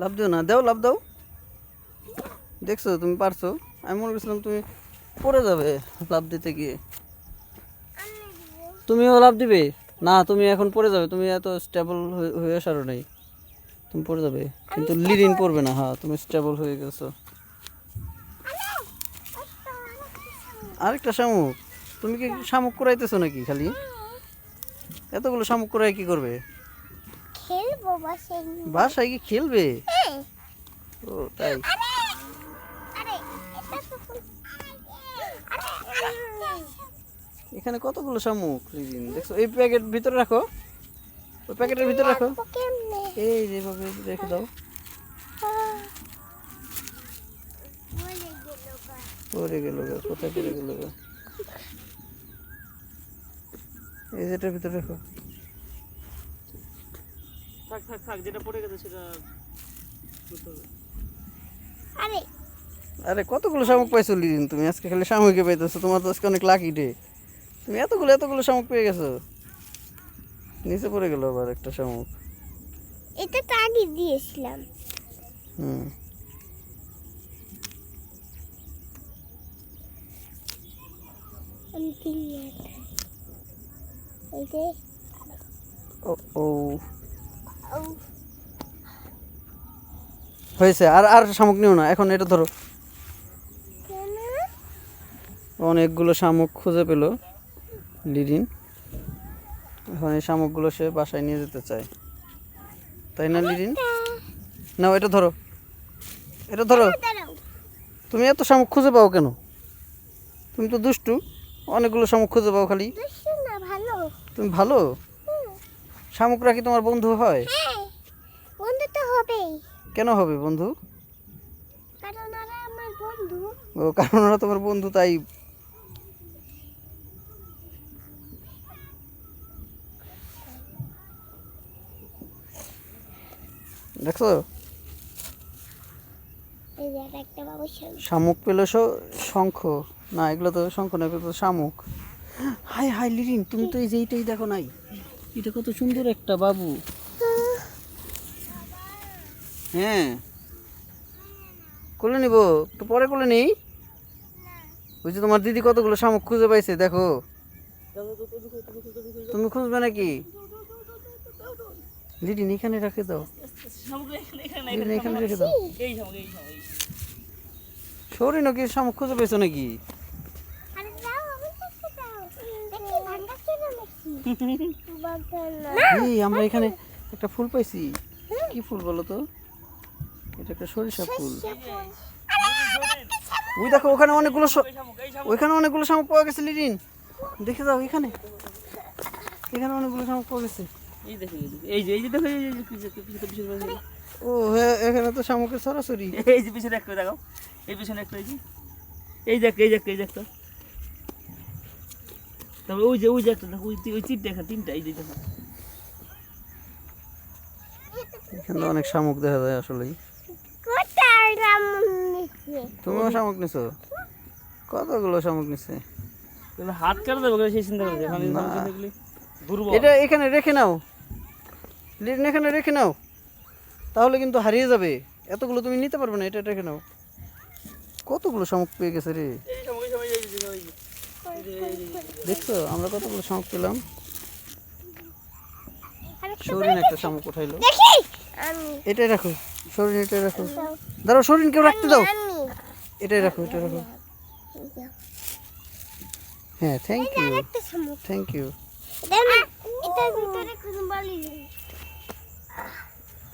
লাভ দিও না দেও লাভ দাও। দেখছ তুমি পারছ। আমি মনে করছিলাম তুমি পড়ে যাবে লাভ দিতে গিয়ে। তুমিও লাভ দিবে? না তুমি এখন পড়ে যাবে তুমি এত স্টেবল হয়ে আসারও নেই। তুমি পড়ে যাবে কিন্তু লিরিন পড়বে না হ্যাঁ তুমি স্টেবল হয়ে গেছো। আরেকটা শামুক। তুমি কি শামুক করাইতেছো নাকি খালি? এতগুলো শামুক করাই কি করবে? খেলব বাসায় কি খেলবে? হ্যাঁ। ও তাই। এখানে কতগুলো শামুক? লিরিন দেখছ এই প্যাকেট ভিতরে রাখো। ওই প্যাকেটের ভিতরে রাখো? এই যেভাবে রেখে দাও। পড়ে গেল কোথায় পড়ে গেল? এই যেটার ভিতরে রাখো। থাক থাক থাক যেটা পড়ে গেছে সেটা আরে। আরে কতগুলো শামুক পাইছো লিদিন তুমি? আজকে খালি শামুকে পাইতেছো তোমার তো আজকে অনেক লাকি ডে তুমি এতগুলো এতগুলো শামুক পেয়ে গেছো। নিচে পড়ে গেল আবার একটা শামুক। এটা তো আগে দিয়েছিলাম। হুম। ও ও। হয়েছে আর আর শামুক নিও না এখন এটা ধরো। অনেকগুলো শামুক খুঁজে পেল লিডিন। এখন এই শামুকগুলো সে বাসায় নিয়ে যেতে চায়। তাই না লিডিন? নাও এটা ধরো। এটা ধরো। তুমি এত শামুক খুঁজে পাও কেন? তুমি তো দুষ্টু অনেকগুলো শামুক খুঁজে পাও খালি। তুমি ভালো। শামুকরা কি তোমার বন্ধু হয়। হবেই কেন হবে বন্ধু? কারণ ওরা আমার বন্ধু। ও কারণ ওরা তোমার বন্ধু তাই। দেখছ? সঙ্গে শামুক পেল শঙ্খ। না এগুলো তো শঙ্খ না এগুলো তো শামুক। হাই হাই লিরিন তুমি তো এই যে এইটাই দেখো নাই। এটা কত সুন্দর একটা বাবু। হ্যাঁ। কোলে নিব? একটু পরে কোলে নেই? ওই যে তোমার দিদি কতগুলো শামুক খুঁজে পাইছে দেখো। তুমি খুঁজবে নাকি? দিদি এখানে রাখে দাও। এখানে রেখে দাও। সরি নাকি শামুক খুঁজে পেয়েছ নাকি? আমরা এখানে একটা ফুল পাইছি। কি ফুল বলো তো? এটা একটা সরিষা ফুল। ওই দেখো ওখানে অনেকগুলো ওইখানে অনেকগুলো শামুক পাওয়া গেছে লিরিন। দেখে দাও এখানে। এখানে অনেকগুলো শামুক পাওয়া গেছে। এই দেখো এই যে এই যে দেখো এই যে পিছনে পিছনে ও হ্যাঁ এখানে তো শামুকের সরাসরি। এই যে পিছনে একটা দেখাও এই পিছনে একটা এই যে। এই দেখ এই দেখ এই দেখ তারপরে ওই যে ওই যে একটা দেখো ওই ওই তিনটা এই যে দেখো এখানে তো অনেক শামুক দেখা যায় আসলেই। তুমিও শামুক নিছো? কতগুলো শামুক নিছে? হাত কাটা দেবো সেই চিন্তা করছে এটা এখানে রেখে নাও। লিরিন এখানে রেখে নাও। তাহলে কিন্তু হারিয়ে যাবে। এতগুলো তুমি নিতে পারবে না এটা রেখে নাও। কতগুলো শামুক পেয়ে গেছে রে? দেখছ আমরা কতগুলো শামুক পেলাম? সরিন একটা শামুক উঠাইলো। এটাই রাখো সরিন এটাই রাখো। দাঁড়াও সরিন কেউ রাখতে দাও। এটাই রাখো এটাই রাখো। হ্যাঁ থ্যাংক ইউ একটা থ্যাংক ইউ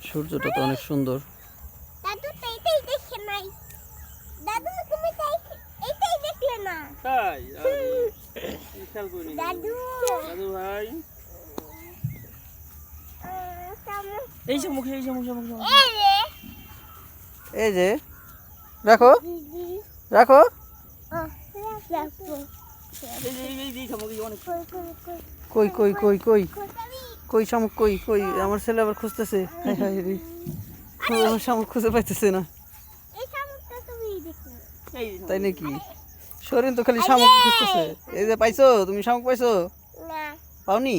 সূর্যটা তো অনেক সুন্দর। দাদু তো এটাই দেখে নাই। দাদু তুমি তো এই- দেখলে না। তাই দাদু। দাদু ভাই। এই যে এই যে- এই যে। এই রাখো। কই কই কই কই? কই শামুক কই কই? আমার ছেলে আবার খুঁজতেছে। হাই হাই রে আমার শামুক খুঁজে পাইতেছে না। তাই নাকি? শরীর তো খালি শামুক খুঁজতেছে। এই যে পাইছো? তুমি শামুক পাইছো? পাওনি?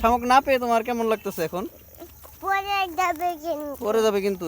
শামুক না পেয়ে তোমার কেমন লাগতেছে এখন? পরে যাবে কিন্তু।